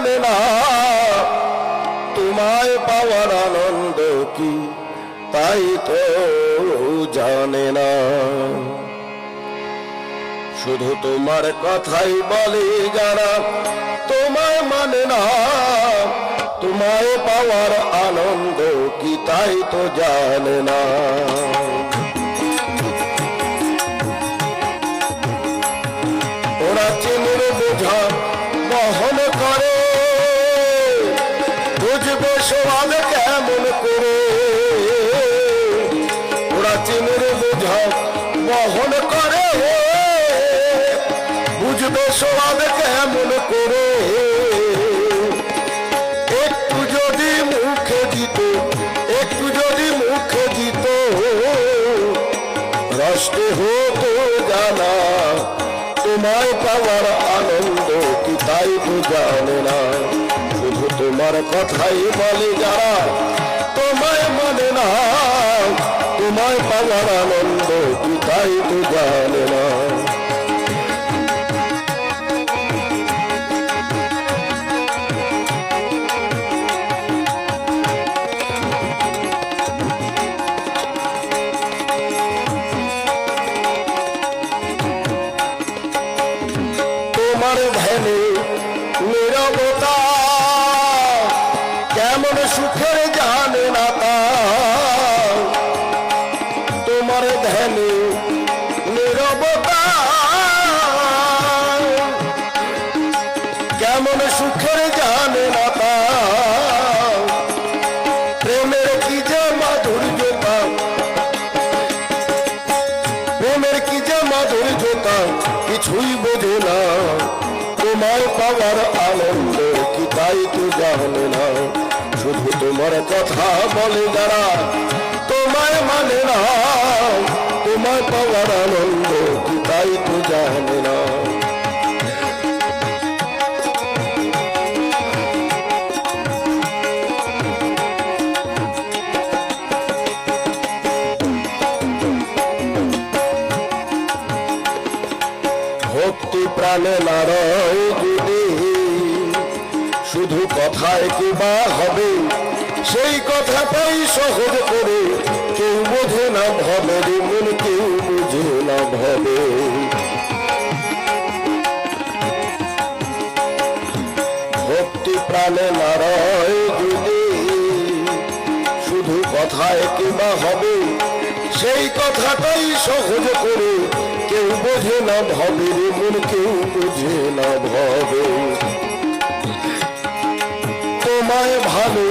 মানে না। তোমায় পাওয়ার আনন্দ কি? তাই তো জানে না। শুধু তোমার কথাই বলে যারা তোমায় মানে না। তোমায় পাওয়ার আনন্দ কি? তাই তো জানে না। পাওয়ার আনন্দ কি তাই তো জানে না? শুধু তোমার কথাই বলে যারা, তোমায় মানে না। তোমায় পাওয়ার আনন্দ কি তাই তো জানে না? কেমন সুখের জানে না তোমার ধ্যানে নিরবতা। কেমন সুখের জানে না প্রেমের কি যে মাধুর্যতা। প্রেমের কি যে মাধুর্যতা, কিছুই বোঝে না। তোমায় পাওয়ার আনন্দ কি তাই তো জানে না। শুধু তোমার কথা বলে যারা, তোমায় মানে না। তোমায় পাওয়ার আনন্দ কি তাই তো জানে না। প্রাণে নারয় কথায় কি বা হবে, সেই কথাটাই সহজ করে কেউ বোঝে না ভবে মন, কেউ বুঝে না ভবে। ভক্তি প্রাণে নারয় যদি শুধু কথায় কিংবা হবে, সেই কথাটাই সহজ করে কেউ বোঝে না ভবে মন, কেউ বোঝে না ভবে। তোমায় ভালো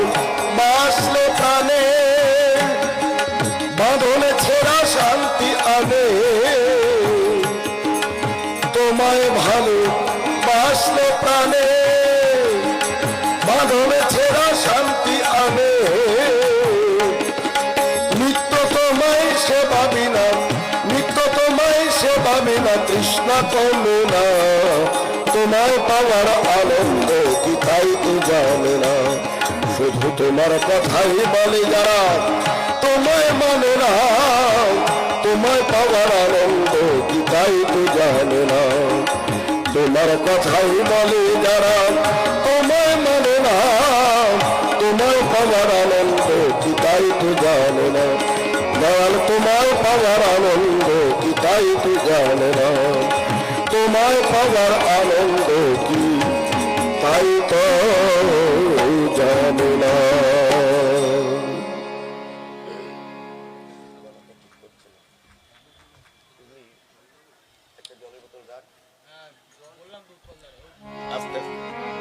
বাসলে প্রাণে। বাঁধনে ছেড়া শান্তি আনে। তোমায় ভালো বাসলে প্রাণে। বাঁধনে ছেড়া শান্তি আনে। নিত্য তোমায় সে ভাবি নিত্য তোমায় সে ভাবি না তৃষ্ণা কমে না। তোমায় পাওয়ার আনন্দ কি তাই তো জানে না? শুধু তোমার কথাই বলে যারা, তোমায় মানে না। তোমায় পাওয়ার আনন্দ কি তাই তো জানে না? তোমার কথাই বলে যারা, তোমায় মানে না। তোমায় পাওয়ার আনন্দ কি তাই তো জানে না? দয়াল তোমায় পাওয়ার আনন্দ কি তাই তো জানে না? তোমায় পাওয়ার আনন্দ কি? তাই তো জানি না। আস্তে।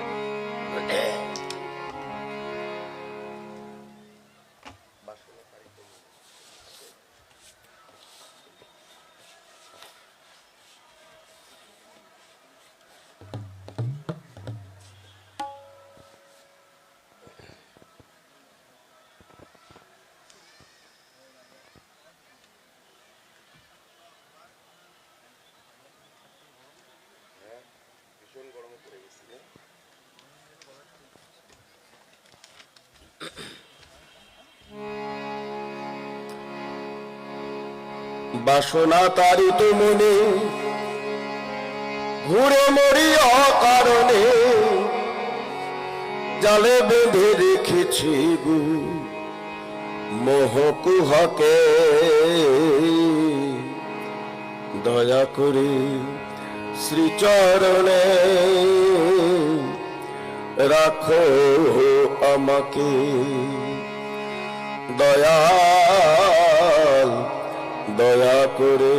বাসনা তারিত মনে ঘুরে মরি অকারণে জালে বেঁধে রেখেছি গু। মোহকুহকে দয়া করে শ্রীচরণে। রাখো আমাকে দয়া। করে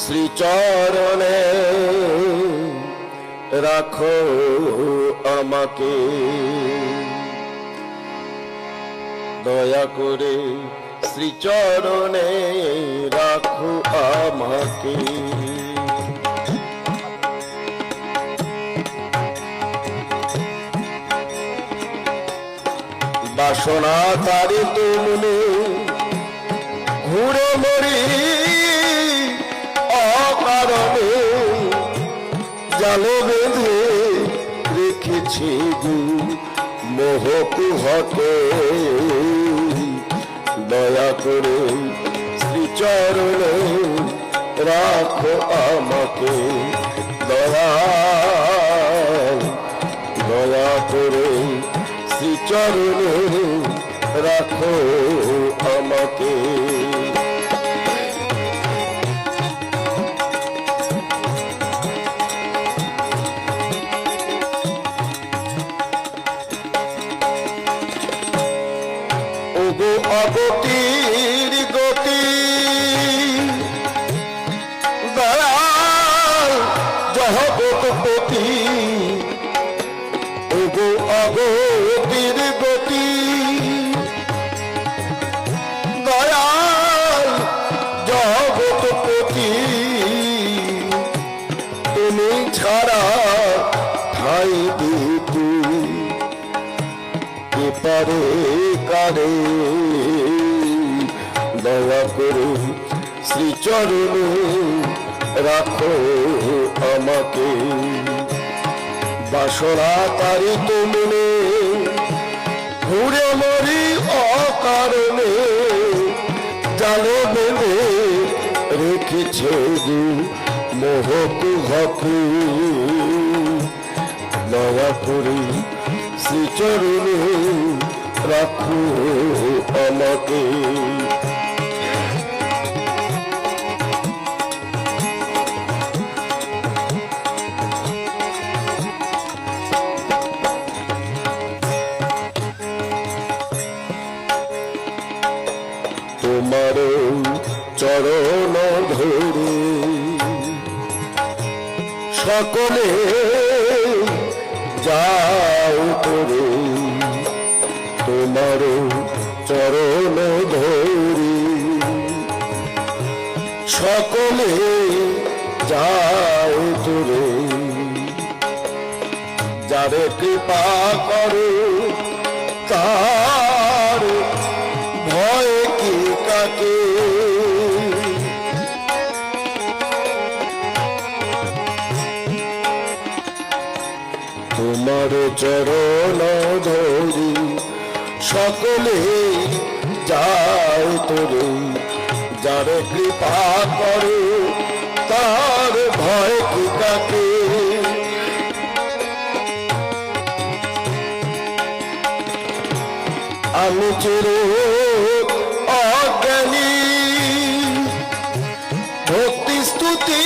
শ্রীচরণে রাখো আমাকে। দয়া করে শ্রীচরণে রাখো আমাকে। বাসনা তারে তুমনে ঘুরে মরি অকারণে জালে বেঁধে রেখেছি গু মোহকুহকে। দয়া করে শ্রীচরণে রাখো আমাকে। দয়া দয়া করে শ্রীচরণে রাখো আমাকে। এপারে কারে? দয়া করে শ্রীচরণে রাখো আমাকে। বাসনা তারি তুমনে ঘুরে মরি অকারণে। জালে বেঁধে রেখেছে মোহকু হকু দয়া করে শ্রীচরণে রাখো আমাকে। তোমার চরণ ধরে সকলে তোমার চরণ ধরি। সকলে যায় করে যারে কৃপা করে, তার ভয় কি কাকে? তোমার চরণ ধরি। সকলে যায় তোরে, যার কৃপা করে তার ভয় কি কাকে? আমি চির অজ্ঞানী, ভক্তি স্তুতি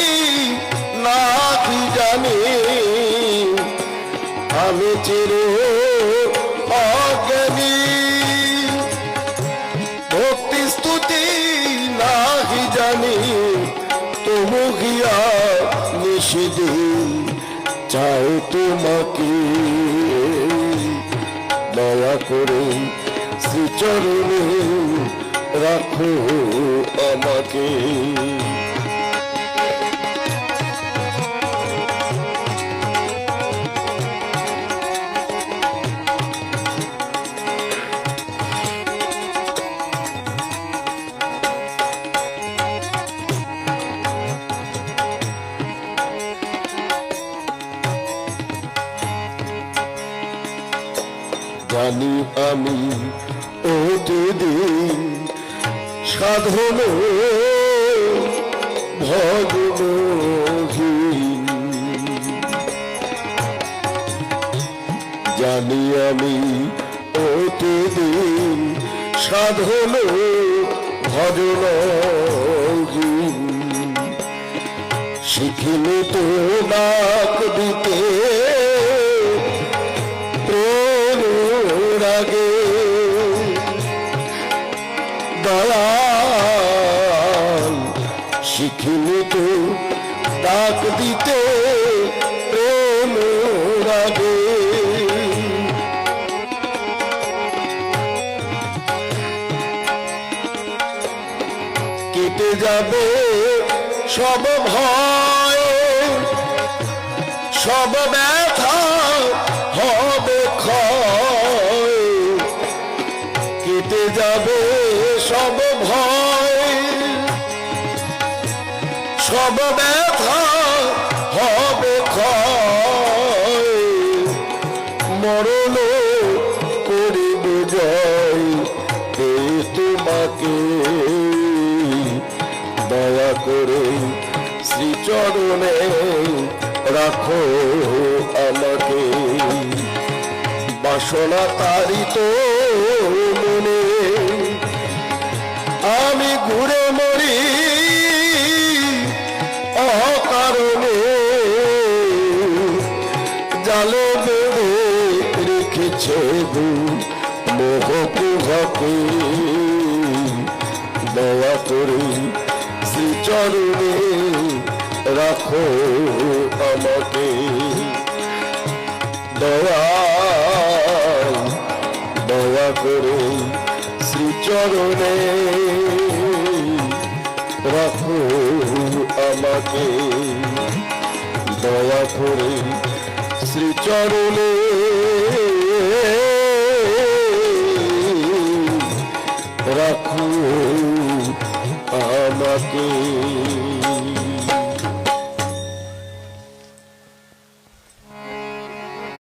না কি জানি? আমি চির নিষিদিন চাই তোমাকে। দয়া করে শ্রীচরণে রাখো আমাকে। আমি প্রতিদিন সাধন ভগবহীন জানি আমি প্রতিদিন সাধন ভজন শিখিনি তো ডাক দিতে দয়াল শিখিনি তো ডাক দিতে প্রেম রাগে। কেটে যাবে সব ভয় সব ব্যথা দয়া করে শ্রীচরণে রাখো আমাকে। বাসনা তারিত মনে, আমি ঘুরে মরি অকারণে। জালে বেঁধে রেখেছে দু মোহকুহকে দয়া করে শ্রীচরণে রাখো আমাকে। দয়া দয়া করে শ্রীচরণে রাখো আমাকে। দয়া করে শ্রীচরণে রাখো আমাকে